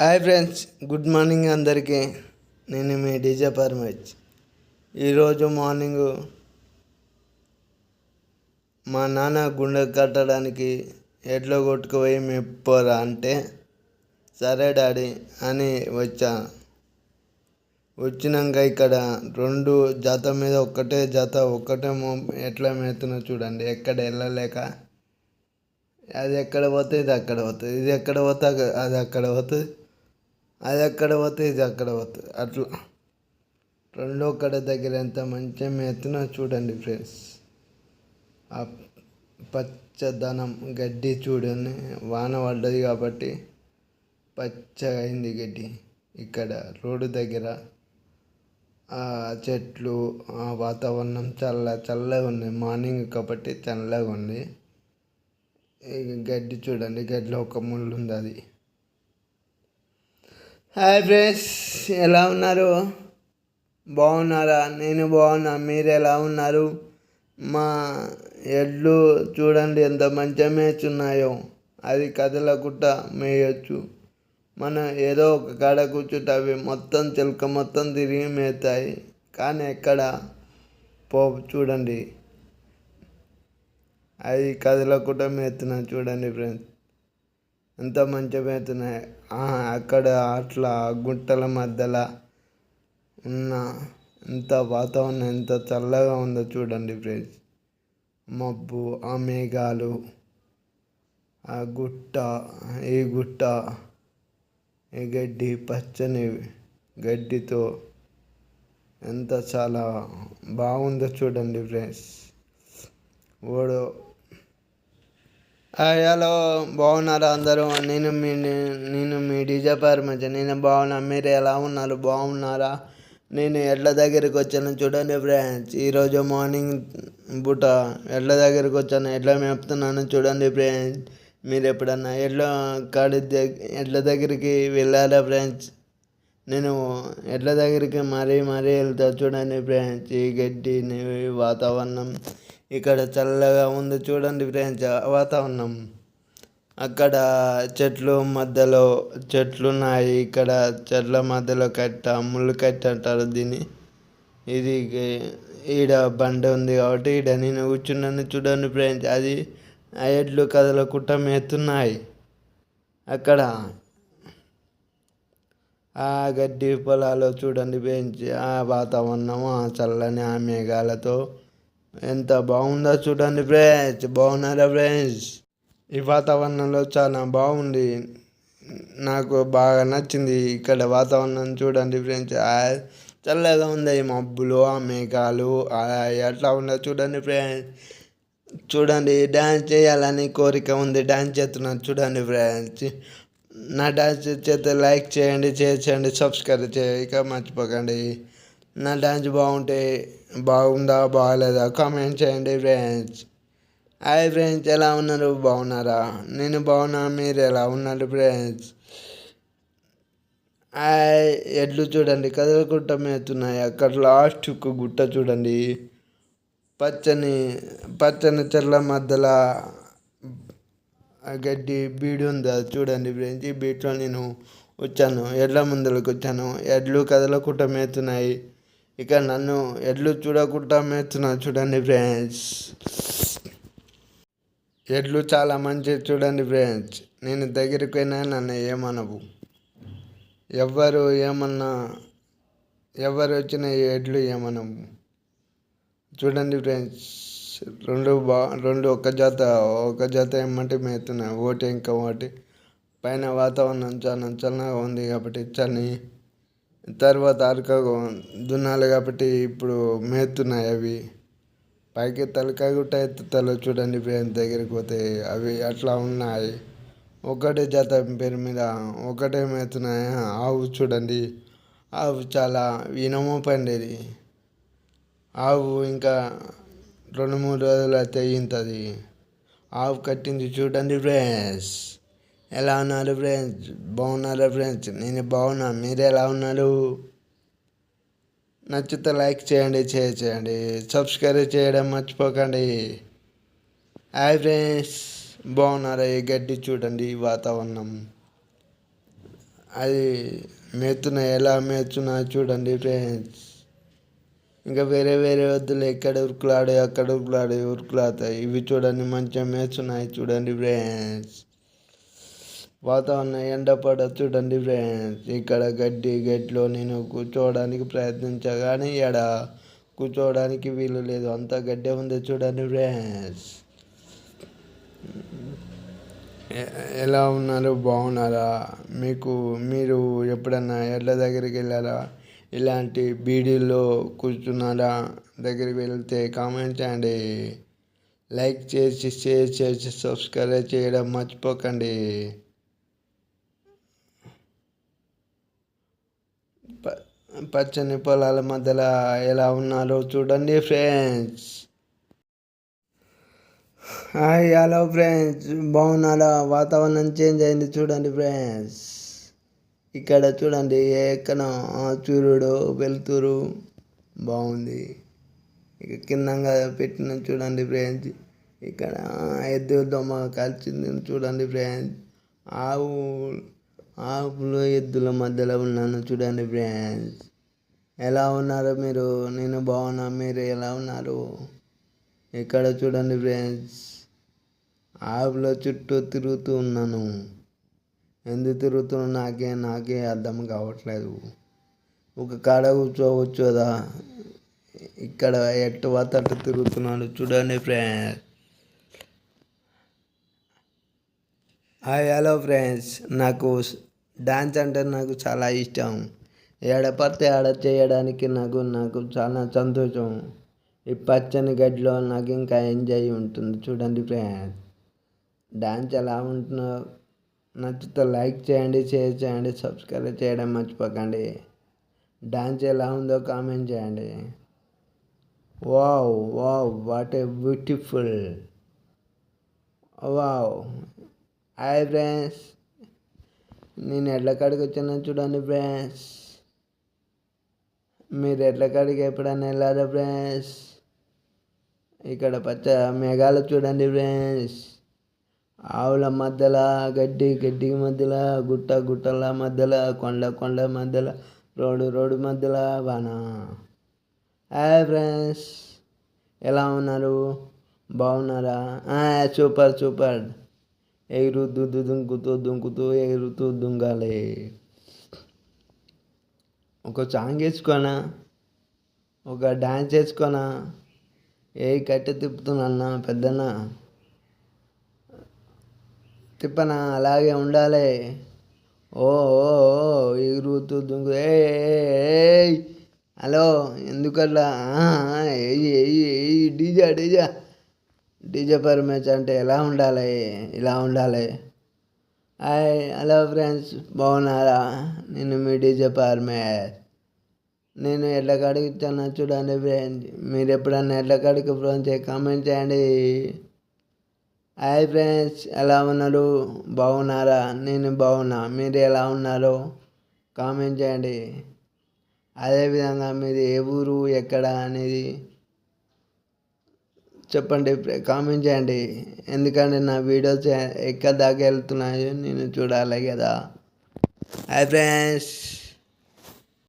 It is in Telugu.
హాయ్ ఫ్రెండ్స్ గుడ్ మార్నింగ్ అందరికీ. నేను మీ డీజే పర్మచ్ ఈరోజు మార్నింగ్ మా నాన్న గుండె కట్టడానికి ఎడ్లో కొట్టుకుపోయి మెప్పోరా అంటే సరే డాడీ అని వచ్చా. వచ్చినాక ఇక్కడ రెండు జత మీద ఒక్కటే జత ఒక్కటే మో ఎట్లా మేతున్నా చూడండి ఎక్కడ వెళ్ళలేక అది ఎక్కడ పోతే ఇది అక్కడ పోతుంది ఇది ఎక్కడ పోతే అది అక్కడ పోతుంది. అది ఎక్కడ పోతే ఇది అక్కడ పోతుంది అట్లా. రెండో కడ దగ్గర ఎంత మంచిగా మెత్తనో చూడండి ఫ్రెండ్స్. ఆ పచ్చదనం గడ్డి చూడండి. వాన పడ్డది కాబట్టి పచ్చగా అయింది గడ్డి ఇక్కడ రోడ్డు దగ్గర. ఆ చెట్లు ఆ వాతావరణం చల్ల చల్లగా ఉంది. మార్నింగ్ కాబట్టి చల్లగా ఉంది. గడ్డి చూడండి. గడ్డిలో ఒక ముళ్ళు ఉంది అది. హాయ్ ఫ్రెండ్స్ ఎలా ఉన్నారు? బాగున్నారా? నేను బాగున్నా మీరు ఎలా ఉన్నారు? మా ఎడ్లు చూడండి ఎంత మంచిగా మేచున్నాయో అది కదలకుండా మేయచ్చు. మనం ఏదో ఒక కాడ కూర్చుంటే అవి మొత్తం చిలక మొత్తం తిరిగి మేతాయి. కానీ ఎక్కడ? పో చూడండి. అది కదలకుండా మేతున్నాయి చూడండి ఫ్రెండ్స్. ఎంత మంచిగా పెడుతున్నాయి అక్కడ అట్లా గుట్టల మధ్యలో ఉన్న ఎంత వాతావరణం ఎంత చల్లగా ఉందో చూడండి ఫ్రెండ్స్. మబ్బు ఆ మేఘాలు ఆ గుట్ట ఈ గుట్ట ఈ గడ్డి పచ్చని గడ్డితో ఎంత చాలా బాగుందో చూడండి ఫ్రెండ్స్. ఓడో హలో. బాగున్నారా అందరూ? నేను మీ నేను మీ డీజే పర్మచ నేను బాగున్నా. మీరు ఎలా ఉన్నారు? బాగున్నారా? నేను ఎడ్ల దగ్గరికి వచ్చాను చూడండి ఫ్రెండ్స్. ఈరోజు మార్నింగ్ బుట్ట ఎడ్ల దగ్గరికి వచ్చాను. ఎడ్ల మేపుతున్నాను చూడండి ఫ్రెండ్స్. మీరు ఎప్పుడన్నా ఎడ్ల కాడి ఎడ్ల దగ్గరికి వెళ్ళారా ఫ్రెండ్స్? నేను ఎడ్ల దగ్గరికి మరీ మరీ వెళ్తా చూడండి ఫ్రెండ్స్. ఈ గడ్డి వాతావరణం ఇక్కడ చల్లగా ఉంది చూడండి ఫ్రెండ్స్ వాతావరణం. అక్కడ చెట్లు మధ్యలో చెట్లు ఉన్నాయి. ఇక్కడ చెట్ల మధ్యలో కట్ట ముళ్ళు కట్ట అంటారు దీన్ని. ఇది ఈడ బండ ఉంది కాబట్టి ఈడ నేను కూర్చున్నాను చూడండి ఫ్రెండ్స్ అది ఆ ఎడ్లు కదలకుండా మేతున్నాయి అక్కడ ఆ గడ్డి పొలాలు చూడండి ఫ్రెండ్స్ ఆ వాతావరణం ఆ చల్లని ఆ మేఘాలతో ఎంత బాగుందో చూడండి ఫ్రెండ్స్ బాగున్నారా ఫ్రెండ్స్? ఈ వాతావరణంలో చాలా బాగుంది. నాకు బాగా నచ్చింది ఇక్కడ వాతావరణం చూడండి ఫ్రెండ్స్. చల్లగా ఉంది ఈ మబ్బులు ఆ మేఘాలు ఆ ఎట్లా ఉందో చూడండి ఫ్రెండ్స్. చూడండి డ్యాన్స్ చేయాలని కోరిక ఉంది డ్యాన్స్ చేస్తున్నాను చూడండి ఫ్రెండ్స్. నా డ్యాన్స్ చేస్తే లైక్ చేయండి షేర్ చేయండి సబ్స్క్రైబ్ చేయక మర్చిపోకండి. నా డ్యాన్స్ బాగుంటే బాగుందా బాగాలేదా? కామెంట్ చేయండి ఫ్రెండ్స్. హాయ్ ఫ్రెండ్స్ ఎలా ఉన్నారు? బాగున్నారా? నేను బాగున్నా మీరు ఎలా ఉన్నారు ఫ్రెండ్స్? హాయ్ ఎడ్లు చూడండి కదలకుంట మేతున్నాయి. అక్కడ లాస్ట్ గుట్ట చూడండి. పచ్చని పచ్చని చెర్ల మధ్యలో గడ్డి బీడు ఉందా. చూడండి ఫ్రెండ్స్ ఈ బీట్లో నేను వచ్చాను ఎడ్ల ముందరకు వచ్చాను ఎడ్లు కదలకుండా మేతున్నాయి. ఇక నన్ను ఎడ్లు చూడకుండా మేస్తున్నా చూడండి ఫ్రెండ్స్. ఎడ్లు చాలా మంచి చూడండి ఫ్రెండ్స్. నేను దగ్గరికి పోయినా నన్ను ఏమనవు. ఎవ్వరు ఏమన్నా ఎవరు వచ్చిన ఈ ఎడ్లు ఏమనవు. చూడండి ఫ్రెండ్స్ రెండు బా రెండు ఒక జత ఒక జత ఏమంటే మేతున్నాయి ఒకటి ఇంకా ఒకటి పైన వాతావరణం చాలా చల్లగా ఉంది కాబట్టి చని తర్వాత అరక దున్నాలి కాబట్టి ఇప్పుడు మేతున్నాయి అవి. పైకి తలకాయ గుట్ట ఎత్తుతాలో చూడండి ఫ్రెండ్స్ దగ్గరికి పోతే అవి అట్లా ఉన్నాయి. ఒకటే జత పేరు మీద ఒకటే మేతున్నాయి ఆవు చూడండి. ఆవు చాలా ఇనము పండేది. ఆవు ఇంకా రెండు మూడు రోజులు అయితే అయ్యింది ఆవు కట్టింది చూడండి ఫ్రెండ్స్. ఎలా ఉన్నారు ఫ్రెండ్స్ బాగున్నారా ఫ్రెండ్స్ నేను బాగున్నా. మీరు ఎలా ఉన్నారు? నచ్చితే లైక్ చేయండి షేర్ చేయండి. సబ్స్క్రైబ్ చేయడం మర్చిపోకండి. హాయ్ ఫ్రెండ్స్ బాగున్నారా ఈ గడ్డి చూడండి ఈ వాతావరణం? అది మేతున్న ఎలా మేతున్నా చూడండి ఫ్రెండ్స్ ఇంకా వేరే వేరే వద్దులు. ఎక్కడ ఉరుకులాడు అక్కడ ఉరుకులాడు ఉరుకులాడతాయి. ఇవి చూడండి మంచిగా మేస్తున్నాయి చూడండి ఫ్రెండ్స్ వాతావరణం ఎండ పడ చూడండి ఫ్రెండ్స్ ఇక్కడ గడ్డి గడ్డిలో నేను కూర్చోవడానికి ప్రయత్నించగానే ఇక్కడ కూర్చోవడానికి వీలు లేదు. అంత గడ్డే ఉంది చూడండి ఫ్రెండ్స్ ఎలా ఉన్నారు? బాగున్నారా? మీకు మీరు ఎప్పుడన్నా ఎడ్ల దగ్గరికి వెళ్ళారా? ఇలాంటి బీడీల్లో కూర్చున్నారా? దగ్గరికి వెళ్తే కామెంట్ చేయండి. లైక్ చేసి షేర్ చేసి సబ్స్క్రైబ్ చేయడం మర్చిపోకండి. పచ్చని పొలాల మధ్యలో ఎలా ఉన్నారో చూడండి ఫ్రెండ్స్. Hi hello friends. బాగున్నారా? వాతావరణం చేంజ్ అయింది చూడండి ఫ్రెండ్స్. ఇక్కడ చూడండి ఎక్కడ సూర్యుడు వెలుతురు. బాగుంది. ఇక కిందంగా పెట్టిన చూడండి ఫ్రెండ్స్. ఇక్కడ ఎద్దు దొమ్మ కలిసింది చూడండి ఫ్రెండ్స్. ఆవు ఆవులు ఎద్దుల మధ్యలో ఉన్నాను చూడండి ఫ్రెండ్స్ ఎలా ఉన్నారు మీరు? నేను బాగున్నా. మీరు ఎలా ఉన్నారు? ఇక్కడ చూడండి ఫ్రెండ్స్ ఆవుల చుట్టూ తిరుగుతూ ఉన్నాను. ఎందుకు తిరుగుతున్నా నాకే నాకే అర్థం కావట్లేదు. ఒక కాడ కూర్చోవచ్చు కదా. ఇక్కడ ఎట్టు తట్టు తిరుగుతున్నాడు చూడండి ఫ్రెండ్స్ హాయ్ హలో ఫ్రెండ్స్ నాకు డ్యాన్స్ అంటే నాకు చాలా ఇష్టం. ఏడ పడితే ఆడ చేయడానికి నాకు నాకు చాలా సంతోషం. ఈ పచ్చని గడ్డిలో నాకు ఇంకా ఎంజాయ్ ఉంటుంది చూడండి ఫ్రెండ్స్. డాన్స్ ఎలా ఉంటుందో నచ్చితే లైక్ చేయండి షేర్ చేయండి సబ్స్క్రైబ్ చేయడం మర్చిపోకండి. డ్యాన్స్ ఎలా ఉందో కామెంట్ చేయండి. Wow wow what a beautiful. Wow. Hi friends. నేను ఎడ్ల కాడికి వచ్చాను చూడండి ఫ్రెండ్స్. మీరు ఎడ్ల కాడికి ఎప్పుడైనా వెళ్ళారా ఫ్రెండ్స్? ఇక్కడ పచ్చ మేఘాలు చూడండి ఫ్రెండ్స్. ఆవుల మధ్యలో గడ్డి గడ్డి మధ్యలో గుట్ట గుట్టల మధ్యలో కొండ కొండ మధ్యలో రోడ్డు రోడ్డు మధ్యలో బానా హాయ్ ఫ్రెండ్స్. ఎలా ఉన్నారు? బాగున్నారా? Super super. ఎగురుతూ దుంకుతూ దుంకుతూ ఎగురుతూ దుంగాలి ఒక సాంగ్ వేసుకోనా? ఒక డ్యాన్స్ వేసుకోనా? ఏ కట్టె తిప్పుతున్నా పెద్దనా తిప్పనా? అలాగే ఉండాలి. ఓ ఎగురుతూ దుంకు ఏ హలో ఎందుకట్లా? డీజా డీజా. డీజే పర్మేజ్ అంటే ఎలా ఉండాలి? ఇలా ఉండాలి. హాయ్ హలో ఫ్రెండ్స్ బాగున్నారా? నేను మీ డీజే పర్మేజ్ నేను ఎడ్ల కాడికి చూడండి ఫ్రెండ్స్. మీరు ఎప్పుడన్నా ఎట్ల కాడికి ఫోన్ చేయి కామెంట్ చేయండి. హాయ్ ఫ్రెండ్స్ ఎలా ఉన్నారు? బాగున్నారా? నేను బాగున్నా. మీరు ఎలా ఉన్నారో? కామెంట్ చేయండి. అదేవిధంగా మీది ఏ ఊరు ఎక్కడ అనేది చెప్పండి కామెంట్ చేయండి. ఎందుకంటే నా వీడియోస్ ఎక్కడ దాకా వెళ్తున్నాయో నేను చూడాలి కదా. Hi friends.